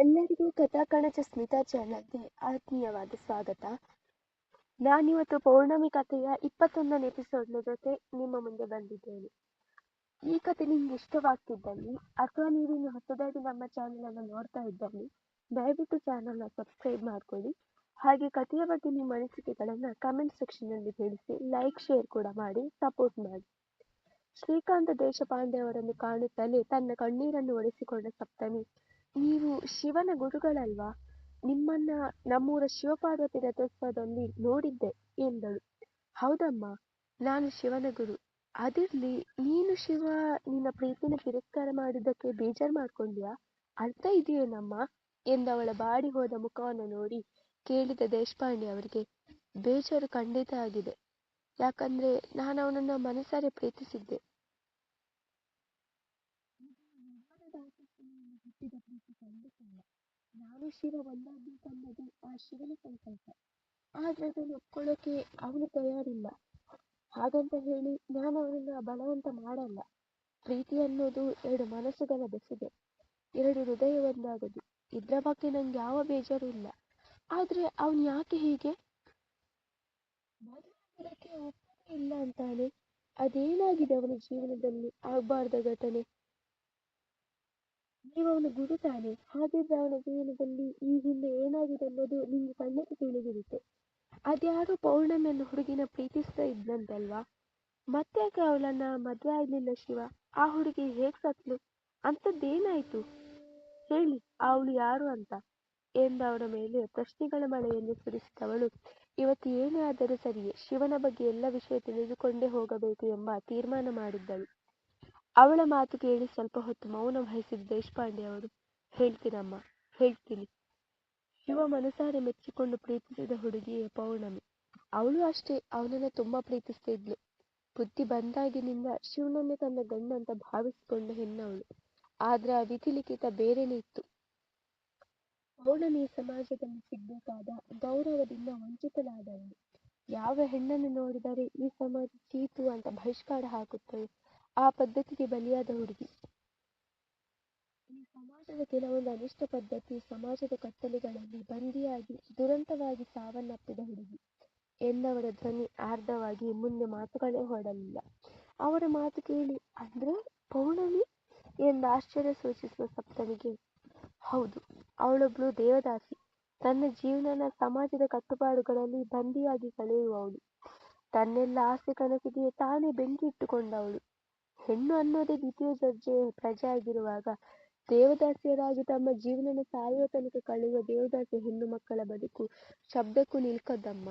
ಎಲ್ಲರಿಗೂ ಕಥಾಕಣಜ ಸ್ಮಿತಾ ಚಾನಲ್ಗೆ ಆತ್ಮೀಯವಾದ ಸ್ವಾಗತ. ನಾನಿವತ್ತು ಪೌರ್ಣಮಿ ಕಥೆಯ ಇಪ್ಪತ್ತೊಂದನೇ ಎಪಿಸೋಡ್ನ ಜೊತೆ ನಿಮ್ಮ ಮುಂದೆ ಬಂದಿದ್ದೇನೆ. ಈ ಕಥೆ ನಿಮ್ಗೆ ಇಷ್ಟವಾಗ್ತಿದ್ದಲ್ಲಿ ಅಥವಾ ನೀವಿನ್ನು ಹೊಸದಾಗಿ ನಮ್ಮ ಚಾನಲ್ ಅನ್ನು ನೋಡ್ತಾ ಇದ್ದಲ್ಲಿ, ದಯವಿಟ್ಟು ಚಾನಲ್ನ ಸಬ್ಸ್ಕ್ರೈಬ್ ಮಾಡ್ಕೊಳ್ಳಿ. ಹಾಗೆ ಕಥೆಯ ಬಗ್ಗೆ ನಿಮ್ಮ ಅನಿಸಿಕೆಗಳನ್ನು ಕಮೆಂಟ್ ಸೆಕ್ಷನ್ನಲ್ಲಿ ತಿಳಿಸಿ, ಲೈಕ್, ಶೇರ್ ಕೂಡ ಮಾಡಿ, ಸಪೋರ್ಟ್ ಮಾಡಿ. ಶ್ರೀಕಾಂತ ದೇಶಪಾಂಡೆ ಅವರನ್ನು ಕಾಣುತ್ತಲೇ ತನ್ನ ಕಣ್ಣೀರನ್ನು ಒಡೆಸಿಕೊಂಡ ಸಪ್ತಮಿ ನೀವು ಶಿವನ ಗುರುಗಳಲ್ವಾ? ನಿಮ್ಮನ್ನ ನಮ್ಮೂರ ಶಿವಪಾರ್ವತಿ ರಥೋತ್ಸವದಲ್ಲಿ ನೋಡಿದ್ದೆ ಎಂದಳು. ಹೌದಮ್ಮ, ನಾನು ಶಿವನ ಗುರು. ಅದಿರ್ಲಿ, ನೀನು ಶಿವ ನಿನ್ನ ಪ್ರೀತಿನ ತಿರಸ್ಕಾರ ಮಾಡಿದ್ದಕ್ಕೆ ಬೇಜಾರು ಮಾಡ್ಕೊಂಡ್ಯಾ? ಅರ್ಥ ಇದೆಯೇನಮ್ಮ? ಎಂದವಳ ಬಾಡಿ ಹೋದ ಮುಖವನ್ನು ನೋಡಿ ಕೇಳಿದ ದೇಶಪಾಂಡೆ ಅವರಿಗೆ ಬೇಜಾರು ಖಂಡಿತ ಆಗಿದೆ. ಯಾಕಂದ್ರೆ ನಾನು ಅವನನ್ನ ಮನಸಾರೆ ಪ್ರೀತಿಸಿದ್ದೆ. ಹುಟ್ಟಿದ ಪ್ರೀತಿ ಖಂಡಿತಲ್ಲ ನಾನು ಶಿವ ಒಂದಾಗಬೇಕನ್ನೋದು ಆ ಶಿವನ ಸಂಕಲ್ಪ. ಆದ್ರೆ ಅದನ್ನು ಒಪ್ಕೊಳ್ಳೋಕೆ ಅವನು ತಯಾರಿಲ್ಲ. ಹಾಗಂತ ಹೇಳಿ ನಾನು ಅವನನ್ನ ಬಲವಂತ ಮಾಡಲ್ಲ. ಪ್ರೀತಿ ಅನ್ನೋದು ಎರಡು ಮನಸ್ಸುಗಳ ಬೆಸುಗೆ. ಎರಡು ಹೃದಯ ಒಂದಾಗೋದು. ಇದ್ರ ಬಗ್ಗೆ ನಂಗೆ ಯಾವ ಬೇಜಾರು ಇಲ್ಲ. ಆದ್ರೆ ಅವನು ಯಾಕೆ ಹೀಗೆ? ಮದುವೆ ಇಲ್ಲ ಅಂತಾನೆ. ಅದೇನಾಗಿದೆ ಅವನ ಜೀವನದಲ್ಲಿ? ಆಗ್ಬಾರ್ದ ಘಟನೆ. ನೀವು ಗುರುತಾನೆ. ಗುರು ಹಾಗಿದ್ದರೆ ಅವನ ಜೀವನದಲ್ಲಿ ಈ ಹಿಂದೆ ಏನಾಗಿದೆ ಅನ್ನೋದು ನಿಮ್ಗೆ ಕಣ್ಣಿಗೆ ತಿಳಿದಿರುತ್ತೆ. ಅದ್ಯಾರು ಪೌರ್ಣಮಿ ಅನ್ನೋ ಹುಡುಗಿನ ಪ್ರೀತಿಸ್ತಾ ಇದ್ನಂತಲ್ವಾ? ಮತ್ತ್ಯಾಕೆ ಅವಳನ್ನ ಮದುವೆ ಆಗ್ಲಿಲ್ಲ ಶಿವ? ಆ ಹುಡುಗಿ ಹೇಗ್ ಸತ್ಲು? ಅಂತದ್ದೇನಾಯ್ತು? ಹೇಳಿ, ಅವಳು ಯಾರು ಅಂತ. ಎಂದ ಅವರ ಮೇಲೆ ಪ್ರಶ್ನೆಗಳ ಮಳೆಯನ್ನು ಸುರಿಸಿದವಳು. ಇವತ್ತು ಏನೇ ಆದರೂ ಸರಿಯೇ, ಶಿವನ ಬಗ್ಗೆ ಎಲ್ಲ ವಿಷಯ ತಿಳಿದುಕೊಂಡೇ ಹೋಗಬೇಕು ಎಂಬ ತೀರ್ಮಾನ ಮಾಡಿದ್ದಳು. ಅವಳ ಮಾತು ಕೇಳಿ ಸ್ವಲ್ಪ ಹೊತ್ತು ಮೌನ ವಹಿಸಿದ ದೇಶಪಾಂಡೆ ಅವರು, ಹೇಳ್ತೀನಮ್ಮ, ಹೇಳ್ತೀನಿ. ಶಿವ ಮನಸಾರೆ ಮೆಚ್ಚಿಕೊಂಡು ಪ್ರೀತಿಸಿದ ಹುಡುಗಿಯೇ ಪೌರ್ಣಮಿ. ಅವಳು ಅಷ್ಟೇ, ಅವನನ್ನ ತುಂಬಾ ಪ್ರೀತಿಸ್ತಿದ್ಲು. ಬುದ್ಧಿ ಬಂದಾಗಿನಿಂದ ಶಿವನನ್ನೇ ತನ್ನ ಗಂಡ ಅಂತ ಭಾವಿಸಿಕೊಂಡ ಹೆಣ್ಣವಳು. ಆದ್ರೆ ಆ ವಿಧಿಲಿಖಿತ ಬೇರೆನೇ ಇತ್ತು. ಪೌರ್ಣಮಿ ಸಮಾಜದಲ್ಲಿ ಸಿಗ್ಬೇಕಾದ ಗೌರವದಿಂದ ವಂಚಿತಳಾದವಳು. ಯಾವ ಹೆಣ್ಣನ್ನು ನೋಡಿದರೆ ಈ ಸಮಾಜ ಚೀತು ಅಂತ ಬಹಿಷ್ಕಾರ ಹಾಕುತ್ತದೆ ಆ ಪದ್ಧತಿಗೆ ಬಲಿಯಾದ ಹುಡುಗಿ. ಈ ಸಮಾಜದ ಕೆಲವೊಂದು ಅನಿಷ್ಟ ಪದ್ಧತಿ ಸಮಾಜದ ಕತ್ತಲೆಗಳಲ್ಲಿ ಬಂದಿಯಾಗಿ ದುರಂತವಾಗಿ ಸಾವನ್ನಪ್ಪಿದ ಹುಡುಗಿ. ಎಂದವರ ಧ್ವನಿ ಆರ್ಧವಾಗಿ ಮುಂದೆ ಮಾತುಗಳೇ ಹೊರಡಲಿಲ್ಲ. ಅವರ ಮಾತು ಕೇಳಿ, ಅಂದ್ರೆ ಪೌರ್ಣಮಿ? ಎಂದ ಆಶ್ಚರ್ಯ ಸೂಚಿಸುವ ಸಪ್ತಮಿಗೆ, ಹೌದು, ಅವಳೊಬ್ಳು ದೇವದಾಸಿ. ತನ್ನ ಜೀವನನ ಸಮಾಜದ ಕಟ್ಟುಪಾಡುಗಳಲ್ಲಿ ಬಂದಿಯಾಗಿ ಕಳೆಯುವವಳು. ತನ್ನೆಲ್ಲ ಆಸೆ ಕನಸಿಗೆ ತಾನೇ ಬೆಂಕಿ ಇಟ್ಟುಕೊಂಡವಳು ಹೆಣ್ಣು ಅನ್ನೋದೇ ದ್ವಿತೀಯ ದರ್ಜೆ ಪ್ರಜೆ ಆಗಿರುವಾಗ, ದೇವದಾಸಿಯರಾಗಿ ತಮ್ಮ ಜೀವನ ಸಾಯುವ ತನಕ ಕಳೆಯುವ ದೇವದಾಸಿ ಹೆಣ್ಣು ಮಕ್ಕಳ ಬದುಕು ಶಬ್ದಕ್ಕೂ ನಿಲ್ಕದಮ್ಮ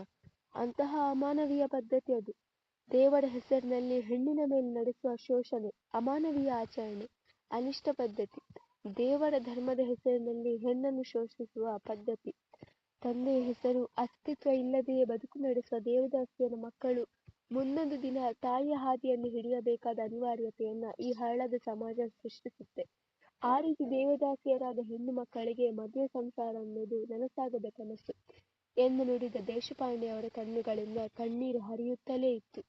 ಅಂತಹ ಅಮಾನವೀಯ ಪದ್ಧತಿ ಅದು. ದೇವರ ಹೆಸರಿನಲ್ಲಿ ಹೆಣ್ಣಿನ ಮೇಲೆ ನಡೆಸುವ ಶೋಷಣೆ, ಅಮಾನವೀಯ ಆಚರಣೆ, ಅನಿಷ್ಟ ಪದ್ಧತಿ. ದೇವರ ಧರ್ಮದ ಹೆಸರಿನಲ್ಲಿ ಹೆಣ್ಣನ್ನು ಶೋಷಿಸುವ ಪದ್ಧತಿ. ತಂದೆಯ ಹೆಸರು ಅಸ್ತಿತ್ವ ಇಲ್ಲದೆಯೇ ಬದುಕು ನಡೆಸುವ ದೇವದಾಸಿಯರ ಮಕ್ಕಳು ಮುಂದೊಂದು ದಿನ ತಾಯಿಯ ಹಾದಿಯನ್ನು ಹಿಡಿಯಬೇಕಾದ ಅನಿವಾರ್ಯತೆಯನ್ನ ಈ ಹಳ್ಳದ ಸಮಾಜ ಸೃಷ್ಟಿಸುತ್ತೆ. ಆ ರೀತಿ ದೇವದಾಸಿಯರಾದ ಹೆಣ್ಣು ಮಕ್ಕಳಿಗೆ ಮದುವೆ ಸಂಸಾರ ಅನ್ನೋದು ನನಸಾಗದ ಕನಸು ಎಂದು ನುಡಿದ ದೇಶಪಾಂಡೆ ಅವರ ಕಣ್ಣುಗಳಿಂದ ಕಣ್ಣೀರು ಹರಿಯುತ್ತಲೇ ಇತ್ತು.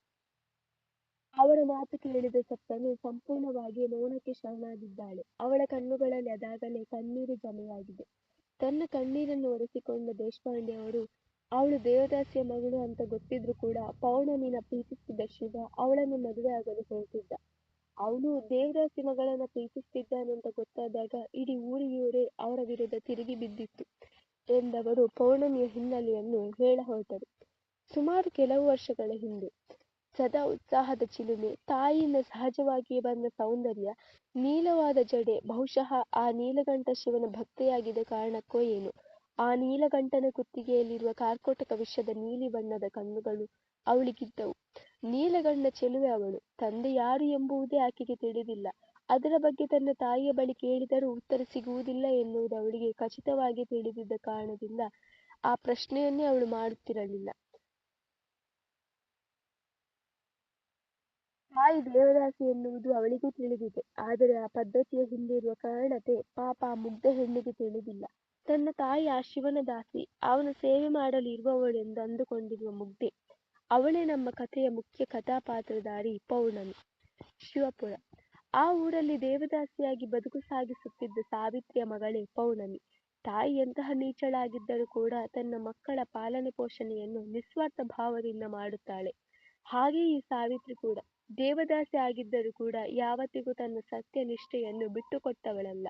ಅವರ ಮಾತು ಕೇಳಿದ ಸತ್ತನು ಸಂಪೂರ್ಣವಾಗಿ ಮೌನಕ್ಕೆ ಶರಣಾಗಿದ್ದಾಳೆ. ಅವಳ ಕಣ್ಣುಗಳಲ್ಲಿ ಅದಾಗಲೇ ಕಣ್ಣೀರು ಜಮೆಯಾಗಿದೆ. ತನ್ನ ಕಣ್ಣೀರನ್ನು ಒರೆಸಿಕೊಂಡ ದೇಶಪಾಂಡೆ ಅವರು ಅವಳು ದೇವದಾಸಿಯ ಮಗಳು ಅಂತ ಗೊತ್ತಿದ್ರೂ ಕೂಡ ಪೌರ್ಣಮಿನ ಪ್ರೀತಿಸಿದ ಶಿವ ಅವಳನ್ನು ಮದುವೆ ಆಗಲು ಹೊರಟಿದ್ದ. ಅವನು ದೇವದಾಸಿ ಮಗಳನ್ನ ಅಂತ ಗೊತ್ತಾದಾಗ ಇಡೀ ಊರಿಗೂರೇ ಅವರ ವಿರುದ್ಧ ತಿರುಗಿ ಬಿದ್ದಿತ್ತು ಎಂದವರು ಪೌರ್ಣಮಿಯ ಹಿನ್ನೆಲೆಯನ್ನು ಹೇಳ ಹೊರಟರು. ಸುಮಾರು ಕೆಲವು ವರ್ಷಗಳ ಹಿಂದೆ ಸದಾ ಉತ್ಸಾಹದ ಚಿಲುಮೆ, ತಾಯಿಯಿಂದ ಸಹಜವಾಗಿಯೇ ಬಂದ ಸೌಂದರ್ಯ, ನೀಲವಾದ ಜಡೆ, ಬಹುಶಃ ಆ ನೀಲಗಂಠ ಶಿವನ ಭಕ್ತೆಯಾಗಿದ್ದ ಕಾರಣಕ್ಕೋ ಏನು. ಆ ನೀಲಗಂಠನ ಕುತ್ತಿಗೆಯಲ್ಲಿರುವ ಕಾರ್ಕೋಟಕ ವಿಷದ ನೀಲಿ ಬಣ್ಣದ ಕಣ್ಣುಗಳು ಅವಳಿಗಿದ್ದವು. ನೀಲಗಂಡ ಚೆಲುವೆ ಅವಳು. ತಂದೆ ಯಾರು ಎಂಬುವುದೇ ಆಕೆಗೆ ತಿಳಿದಿಲ್ಲ. ಅದರ ಬಗ್ಗೆ ತನ್ನ ತಾಯಿಯ ಬಳಿ ಕೇಳಿದರೂ ಉತ್ತರ ಸಿಗುವುದಿಲ್ಲ ಎನ್ನುವುದು ಅವಳಿಗೆ ಖಚಿತವಾಗಿ ತಿಳಿದಿದ್ದ ಕಾರಣದಿಂದ ಆ ಪ್ರಶ್ನೆಯನ್ನೇ ಅವಳು ಮಾಡುತ್ತಿರಲಿಲ್ಲ. ತಾಯಿ ದೇವದಾಸಿ ಎನ್ನುವುದು ಅವಳಿಗೂ ತಿಳಿದಿದೆ. ಆದರೆ ಆ ಪದ್ಧತಿಯ ಹಿಂದಿರುವ ಕಾರಣತೆ ಪಾಪ ಮುಗ್ಧ ಹೆಣ್ಣಿಗೆ ತಿಳಿದಿಲ್ಲ. ತನ್ನ ತಾಯಿ ಶಿವನ ದಾಸಿ ಅವನ ಸೇವೆ ಮಾಡಲು ಇರುವವಳೆಂದು ಅಂದುಕೊಂಡಿರುವ ಮುಗ್ಧೆ. ಅವಳೇ ನಮ್ಮ ಕಥೆಯ ಮುಖ್ಯ ಕಥಾಪಾತ್ರಧಾರಿ, ಪೌರ್ಣಮಿ. ಶಿವಪುರ. ಆ ಊರಲ್ಲಿ ದೇವದಾಸಿಯಾಗಿ ಬದುಕು ಸಾಗಿಸುತ್ತಿದ್ದ ಸಾವಿತ್ರಿಯ ಮಗಳೇ ಪೌರ್ಣಮಿ. ತಾಯಿ ಎಂತಹ ನೀಚಳಾಗಿದ್ದರೂ ಕೂಡ ತನ್ನ ಮಕ್ಕಳ ಪಾಲನೆ ಪೋಷಣೆಯನ್ನು ನಿಸ್ವಾರ್ಥ ಭಾವದಿಂದ ಮಾಡುತ್ತಾಳೆ. ಹಾಗೆ ಈ ಸಾವಿತ್ರಿ ಕೂಡ. ದೇವದಾಸಿ ಆಗಿದ್ದರೂ ಕೂಡ ಯಾವತ್ತಿಗೂ ತನ್ನ ಸತ್ಯ ನಿಷ್ಠೆಯನ್ನು ಬಿಟ್ಟುಕೊಟ್ಟವಳಲ್ಲ.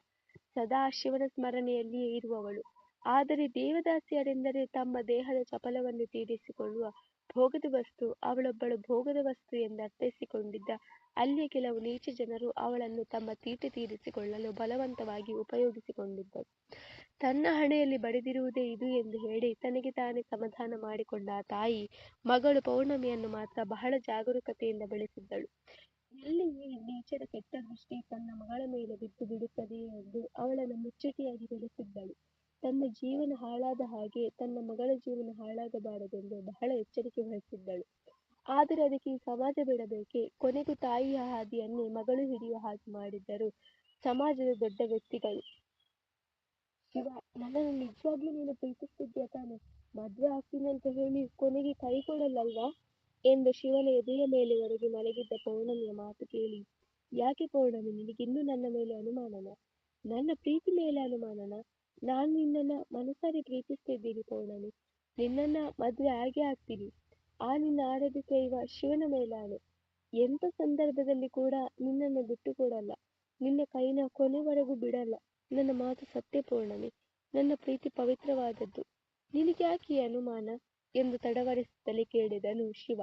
ಸದಾ ಶಿವನ ಸ್ಮರಣೆಯಲ್ಲಿಯೇ ಇರುವವಳು. ಆದರೆ ದೇವದಾಸಿಯರೆಂದರೆ ತಮ್ಮ ದೇಹದ ಚಪಲವನ್ನು ತೀರಿಸಿಕೊಳ್ಳುವ ಭೋಗದ ವಸ್ತು, ಅವಳೊಬ್ಬಳು ಭೋಗದ ವಸ್ತು ಎಂದು ಅರ್ಥೈಸಿಕೊಂಡಿದ್ದ ಅಲ್ಲಿಯ ಕೆಲವು ನೀಚ ಜನರು ಅವಳನ್ನು ತಮ್ಮ ತೀಟೆ ತೀರಿಸಿಕೊಳ್ಳಲು ಬಲವಂತವಾಗಿ ಉಪಯೋಗಿಸಿಕೊಂಡಿದ್ದರು. ತನ್ನ ಹಣೆಯಲ್ಲಿ ಬಡಿದಿರುವುದೇ ಇದು ಎಂದು ಹೇಳಿ ತನಗೆ ತಾನೇ ಸಮಾಧಾನ ಮಾಡಿಕೊಂಡ ತಾಯಿ ಮಗಳು ಪೌರ್ಣಮಿಯನ್ನು ಮಾತ್ರ ಬಹಳ ಜಾಗರೂಕತೆಯಿಂದ ಬೆಳೆಸಿದ್ದಳು. ಎಲ್ಲಿ ಈ ನೀಚರ ಕೆಟ್ಟ ದೃಷ್ಟಿ ತನ್ನ ಮಗಳ ಮೇಲೆ ಬಿದ್ದು ಬಿಡುತ್ತದೆ ಎಂದು ಅವಳನ್ನು ಮುಚ್ಚಟಿಯಾಗಿ ಬೆಳೆಸಿದ್ದಳು ತನ್ನ ಜೀವನ ಹಾಳಾದ ಹಾಗೆ ತನ್ನ ಮಗಳ ಜೀವನ ಹಾಳಾಗಬಾರದೆಂದು ಬಹಳ ಎಚ್ಚರಿಕೆ ವಹಿಸಿದ್ದಳು. ಆದರೆ ಅದಕ್ಕೆ ಈ ಸಮಾಜ ಬಿಡಬೇಕೆ? ಕೊನೆಗೂ ತಾಯಿಯ ಹಾದಿಯನ್ನೇ ಮಗಳು ಹಿಡಿಯುವ ಹಾಗೆ ಮಾಡಿದ್ದರು ಸಮಾಜದ ದೊಡ್ಡ ವ್ಯಕ್ತಿಗಳು. ಶಿವ, ನನ್ನನ್ನು ನಿಜವಾಗ್ಲೂ ನೀನು ಪ್ರೀತಿಸ್ತಿದ್ಯಾ ತಾನೆ? ಮದ್ವೆ ಅಂತ ಹೇಳಿ ಕೊನೆಗೆ ಕೈ ಕೊಡಲ್ಲಲ್ವಾ ಎಂದು ಶಿವನ ಎದೆಯ ಮೇಲೆ ಒರಗಿ ಮಲಗಿದ್ದ ಪೌರ್ಣಮಿಯ ಮಾತು ಕೇಳಿ, ಯಾಕೆ ಪೌರ್ಣಮಿ? ನಿನಗಿನ್ನೂ ನನ್ನ ಮೇಲೆ ಅನುಮಾನನ? ನನ್ನ ಪ್ರೀತಿ ಮೇಲೆ ಅನುಮಾನನ? ನಾನು ನಿನ್ನನ್ನ ಮನಸಾರೆ ಪ್ರೀತಿಸ್ತಿದ್ದೀನಿ ಪೌರ್ಣಮಿ. ನಿನ್ನನ್ನ ಮದುವೆ ಆಗೇ ಆಗ್ತೀನಿ ಆ ನಿನ್ನ ಆರಾಧ್ಯ ಇವ ಶಿವನ ಮೇಲಾನೆ. ಎಂಥ ಸಂದರ್ಭದಲ್ಲಿ ಕೂಡ ನಿನ್ನನ್ನು ಬಿಟ್ಟು ಕೊಡಲ್ಲ ನಿನ್ನ ಕೈನ ಕೊನೆವರೆಗೂ ಬಿಡಲ್ಲ. ನನ್ನ ಮಾತು ಸತ್ಯ ಪೌರ್ಣಮಿ. ನನ್ನ ಪ್ರೀತಿ ಪವಿತ್ರವಾದದ್ದು. ನಿನಗ್ಯಾಕೆ ಈ ಅನುಮಾನ? ಎಂದು ತಡವರಿಸುತ್ತಲೇ ಕೇಳಿದನು ಶಿವ.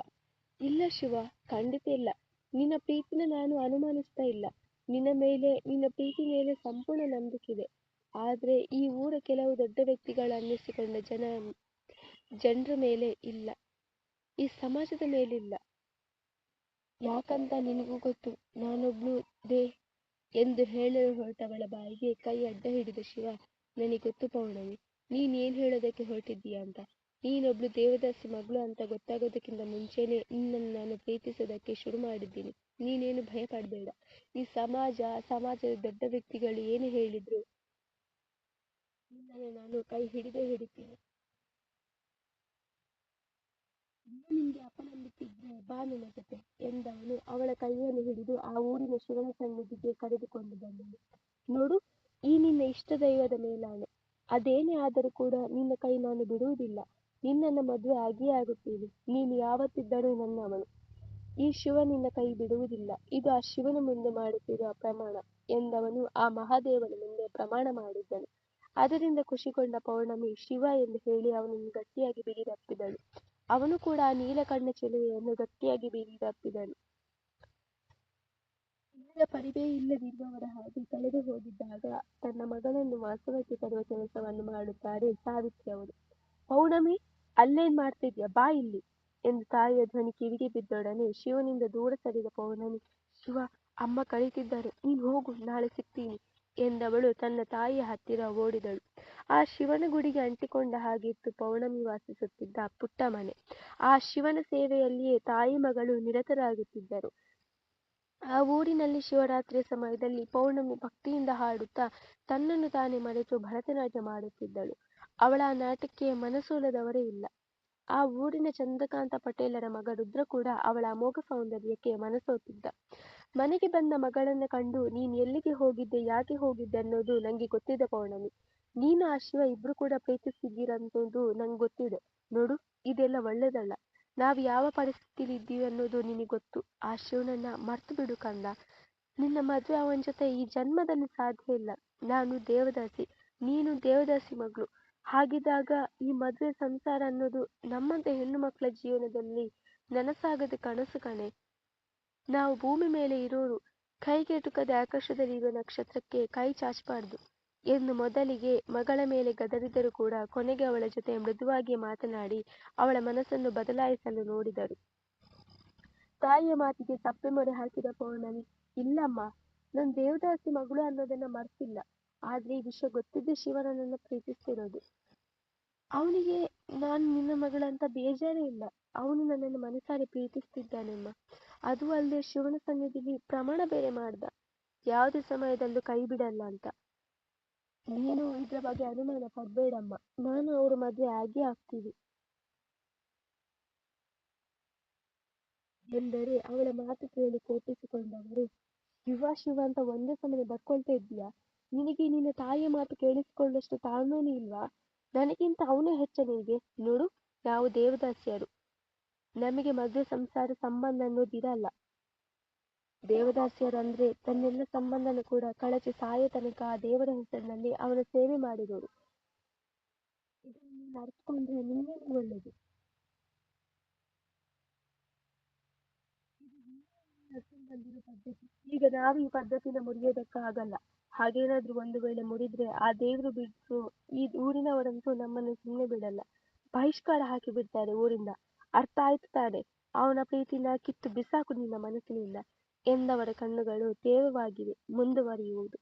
ಇಲ್ಲ ಶಿವ, ಖಂಡಿತ ಇಲ್ಲ. ನಿನ್ನ ಪ್ರೀತಿನ ನಾನು ಅನುಮಾನಿಸ್ತಾ ಇಲ್ಲ. ನಿನ್ನ ಮೇಲೆ, ನಿನ್ನ ಪ್ರೀತಿ ಮೇಲೆ ಸಂಪೂರ್ಣ ನಂಬಿಕಿದೆ ಆದ್ರೆ ಈ ಊರ ಕೆಲವು ದೊಡ್ಡ ವ್ಯಕ್ತಿಗಳ ಅನ್ನಿಸಿಕೊಂಡ ಜನ, ಜನರ ಮೇಲೆ ಇಲ್ಲ. ಈ ಸಮಾಜದ ಮೇಲಿಲ್ಲ. ಯಾಕಂತ ನಿನಗೂ ಗೊತ್ತು ನಾನೊಬ್ಳು ದೇ ಎಂದು ಹೇಳಲು ಹೊರಟವಳ ಬಾಯಿಗೆ ಕೈ ಅಡ್ಡ ಹಿಡಿದ ಶಿವ, ನನಗೆ ಗೊತ್ತು ಪೌರ್ಣಮಿ ನೀನ್ ಏನ್ ಹೇಳೋದಕ್ಕೆ ಹೊರಟಿದ್ದೀಯ ಅಂತ. ನೀನೊಬ್ಳು ದೇವದಾಸಿ ಮಗಳು ಅಂತ ಗೊತ್ತಾಗೋದಕ್ಕಿಂತ ಮುಂಚೆನೆ ನಿನ್ನನ್ನು ನಾನು ಪ್ರೀತಿಸೋದಕ್ಕೆ ಶುರು ಮಾಡಿದ್ದೀನಿ. ನೀನೇನು ಭಯ ಪಡಬೇಡ ಈ ಸಮಾಜ, ಸಮಾಜದ ದೊಡ್ಡ ವ್ಯಕ್ತಿಗಳು ಏನು ಹೇಳಿದ್ರು ನಿನ್ನನ್ನು ನಾನು ಕೈ ಹಿಡಿದೇ ಹಿಡಿತೀನಿ. ಇನ್ನೂ ನಿಂಗೆ ಅಪನಂಬಿಕೆ ಬಾ ನನ್ನ ಜೊತೆ ಎಂದವನು ಅವಳ ಕೈಯನ್ನು ಹಿಡಿದು ಆ ಊರಿನ ಶಿವನ ಸನ್ನಿಧಿಗೆ ಕರೆದುಕೊಂಡು ಬಂದನು. ನೋಡು, ಈ ನಿನ್ನ ಇಷ್ಟ ದೈವದ ಮೇಲಾಣೆ ಅದೇನೇ ಆದರೂ ಕೂಡ ನಿನ್ನ ಕೈ ನಾನು ಬಿಡುವುದಿಲ್ಲ. ನಿನ್ನನ್ನ ಮದುವೆ ಆಗಿಯೇ ಆಗುತ್ತೇನೆ ನೀನು ಯಾವತ್ತಿದ್ದರೂ ನನ್ನವನು. ಈ ಶಿವ ನಿನ್ನ ಕೈ ಬಿಡುವುದಿಲ್ಲ. ಇದು ಆ ಶಿವನ ಮುಂದೆ ಮಾಡುತ್ತಿರುವ ಪ್ರಮಾಣ ಎಂದವನು ಆ ಮಹಾದೇವನ ಮುಂದೆ ಪ್ರಮಾಣ ಮಾಡಿದ್ದನು. ಅದರಿಂದ ಖುಷಿಗೊಂಡ ಪೌರ್ಣಮಿ ಶಿವ ಎಂದು ಹೇಳಿ ಅವನನ್ನು ಗಟ್ಟಿಯಾಗಿ ಬಿಗಿದಪ್ಪಿದಳು ಅವನು ಕೂಡ ಆ ನೀಲಕಣ್ಣ ಚೆಲುವೆಯನ್ನು ಗಟ್ಟಿಯಾಗಿ ಬಿಗಿದಪ್ಪಿದನು ಇಲ್ಲದ ಪರಿವೇ ಇಲ್ಲದಿರುವವರ ಹಾಗೆ ಕಳೆದು ಹೋಗಿದ್ದಾಗ ತನ್ನ ಮಗಳನ್ನು ವಾಸ್ತವಕ್ಕೆ ತರುವ ಕೆಲಸವನ್ನು ಮಾಡುತ್ತಾರೆ ಸಾವಿತ್ರಿ ಅವರು ಪೌರ್ಣಮಿ ಅಲ್ಲೇನ್ ಮಾಡ್ತಿದ್ಯಾ? ಬಾ ಇಲ್ಲಿ. ಎಂದು ತಾಯಿಯ ಧ್ವನಿ ಕಿವಿಗೆ ಬಿದ್ದೊಡನೆ ಶಿವನಿಂದ ದೂರ ಸರಿದ ಪೌರ್ಣಮಿ, ಶಿವ, ಅಮ್ಮ ಕರೀತಿದ್ದಾರೆ ನೀನು ಹೋಗು, ನಾಳೆ ಸಿಗ್ತೀನಿ ಎಂದವಳು ತನ್ನ ತಾಯಿಯ ಹತ್ತಿರ ಓಡಿದಳು. ಆ ಶಿವನ ಗುಡಿಗೆ ಅಂಟಿಕೊಂಡ ಹಾಗಿತ್ತು ಪೌರ್ಣಮಿ ವಾಸಿಸುತ್ತಿದ್ದ ಪುಟ್ಟ ಮನೆ. ಆ ಶಿವನ ಸೇವೆಯಲ್ಲಿಯೇ ತಾಯಿ ಮಗಳು ನಿರತರಾಗುತ್ತಿದ್ದರು. ಆ ಊರಿನಲ್ಲಿ ಶಿವರಾತ್ರಿಯ ಸಮಯದಲ್ಲಿ ಪೌರ್ಣಮಿ ಭಕ್ತಿಯಿಂದ ಹಾಡುತ್ತಾ ತನ್ನನ್ನು ತಾನೇ ಮರೆತು ಭರತನಾಟ್ಯ ಮಾಡುತ್ತಿದ್ದಳು. ಅವಳ ನಾಟಕ್ಕೆ ಮನಸೋಲದವರೇ ಇಲ್ಲ. ಆ ಊರಿನ ಚಂದ್ರಕಾಂತ ಪಟೇಲರ ಮಗ ರುದ್ರ ಕೂಡ ಅವಳ ಅಮೋಘ ಸೌಂದರ್ಯಕ್ಕೆ ಮನಸೋತಿದ್ದ. ಮನೆಗೆ ಬಂದ ಮಗಳನ್ನ ಕಂಡು, ನೀನ್ ಎಲ್ಲಿಗೆ ಹೋಗಿದ್ದೆ, ಯಾಕೆ ಹೋಗಿದ್ದೆ ಅನ್ನೋದು ನಂಗೆ ಗೊತ್ತಿದೆ ಪೌರ್ಣಮಿ. ನೀನು ಆ ಶಿವ ಇಬ್ರು ಕೂಡ ಪ್ರೀತಿಸಿದ್ದೀರಂತದ್ದು ನಂಗೆ ಗೊತ್ತಿದೆ. ನೋಡು, ಇದೆಲ್ಲ ಒಳ್ಳೇದಲ್ಲ. ನಾವು ಯಾವ ಪರಿಸ್ಥಿತಿಲಿ ಇದ್ದೀವಿ ಅನ್ನೋದು ನಿನಗೆ ಗೊತ್ತು. ಆ ಶಿವನನ್ನ ಮರ್ತು ಬಿಡು ಕಂದ. ನಿನ್ನ ಮದುವೆ ಅವನ ಜೊತೆ ಈ ಜನ್ಮದಲ್ಲಿ ಸಾಧ್ಯ ಇಲ್ಲ. ನಾನು ದೇವದಾಸಿ, ನೀನು ದೇವದಾಸಿ ಮಗಳು. ಹಾಗಿದ್ದಾಗ ಈ ಮದುವೆ ಸಂಸಾರ ಅನ್ನೋದು ನಮ್ಮಂತ ಹೆಣ್ಣು ಮಕ್ಕಳ ಜೀವನದಲ್ಲಿ ನನಸಾಗದ ಕನಸು ಕಣೆ. ನಾವು ಭೂಮಿ ಮೇಲೆ ಇರೋರು ಕೈಗೆಟುಕದ ಆಕಾಶದಲ್ಲಿ ಇರುವ ನಕ್ಷತ್ರಕ್ಕೆ ಕೈ ಚಾಚಬಾರ್ದು ಎಂದು ಮೊದಲಿಗೆ ಮಗಳ ಮೇಲೆ ಗದರಿದರೂ ಕೂಡ ಕೊನೆಗೆ ಅವಳ ಜೊತೆ ಮೃದುವಾಗಿ ಮಾತನಾಡಿ ಅವಳ ಮನಸ್ಸನ್ನು ಬದಲಾಯಿಸಲು ನೋಡಿದರು. ತಾಯಿಯ ಮಾತಿಗೆ ತಪ್ಪೆ ಮೊರೆ ಹಾಕಿದ ಪೌರ್ಣಮಿ, ಇಲ್ಲಮ್ಮ, ನಾನು ದೇವದಾಸಿ ಮಗಳು ಅನ್ನೋದನ್ನ ಮರ್ತಿಲ್ಲ. ಆದ್ರೆ ಈ ವಿಷಯ ಗೊತ್ತಿದ್ದ ಶಿವನನ್ನ ಪ್ರೀತಿಸ್ತಿರೋದು. ಅವನಿಗೆ ನಾನು ನಿನ್ನ ಮಗಳಂತ ಬೇಜಾರೇ ಇಲ್ಲ. ಅವನು ನನ್ನನ್ನು ಮನಸಾರೆ ಪ್ರೀತಿಸ್ತಿದ್ದಾನೆಮ್ಮ. ಅದು ಅಲ್ಲದೆ ಶಿವನ ಸನ್ನಿಧಿಲಿ ಪ್ರಮಾಣ ಬೇರೆ ಮಾಡ್ದ. ಯಾವುದೇ ಸಮಯದಲ್ಲೂ ಕೈ ಬಿಡಲ್ಲ ಅಂತ. ನೀನು ಇದ್ರ ಬಗ್ಗೆ ಅನುಮಾನ ಪಡ್ಬೇಡಮ್ಮ. ನಾನು ಅವ್ರ ಮದ್ವೆ ಆಗಿ ಆಗ್ತೀವಿ. ಎಂದರೆ ಅವಳ ಮಾತು ಕೇಳಿ ಕೋಪಿಸಿಕೊಂಡವರು ಶಿವ ಶಿವ ಅಂತ ಒಂದೇ ಸಮಯ ಬರ್ಕೊಳ್ತಾ ಇದ್ದೀಯಾ? ನಿನಗೆ ನಿನ್ನ ತಾಯಿಯ ಮಾತು ಕೇಳಿಸಿಕೊಳ್ಳುವಷ್ಟು ತಾಳ್ಮೆನೂ ಇಲ್ವಾ? ನನಗಿಂತ ಅವನೇ ಹೆಚ್ಚ ನಿನಗೆ. ನೋಡು, ನಾವು ದೇವದಾಸಿಯರು. ನಮಗೆ ಮದುವೆ ಸಂಸಾರ ಸಂಬಂಧ ಅನ್ನೋದಿರಲ್ಲ ದೇವದಾಸಿಯರು ಅಂದ್ರೆ ತನ್ನೆಲ್ಲ ಸಂಬಂಧನ ಕೂಡ ಕಳಚಿ ಸಾಯೋ ತನಕ ಆ ದೇವರ ಹೆಸರಿನಲ್ಲಿ ಅವನ ಸೇವೆ ಮಾಡಿದವರು. ಇದನ್ನು ನೀನು ಅರ್ಥಕೊಂಡ್ರೆ ನಿಮಗೂ ಈಗ ನಾವು ಈ ಪದ್ಧತಿನ ಮುರಿಯೋದಕ್ಕಾಗಲ್ಲ. ಹಾಗೇನಾದ್ರೂ ಒಂದು ವೇಳೆ ಮುರಿದ್ರೆ ಆ ದೇವ್ರು ಬಿಟ್ಟು ಈ ಊರಿನವರಂತೂ ನಮ್ಮನ್ನು ಸುಮ್ಮನೆ ಬಿಡಲ್ಲ. ಬಹಿಷ್ಕಾರ ಹಾಕಿ ಬಿಡ್ತಾರೆ ಊರಿಂದ. ಅರ್ಥ ಆಯ್ತು ತಾನೆ? ಅವನ ಪ್ರೀತಿನ ಕಿತ್ತು ಬಿಸಾಕು ನಿನ್ನ ಮನಸ್ಸಿನಿಂದ ಎಂದವರ ಕಣ್ಣುಗಳು ತೇವವಾಗಿವೆ, ಮುಂದುವರಿಯುವುದು.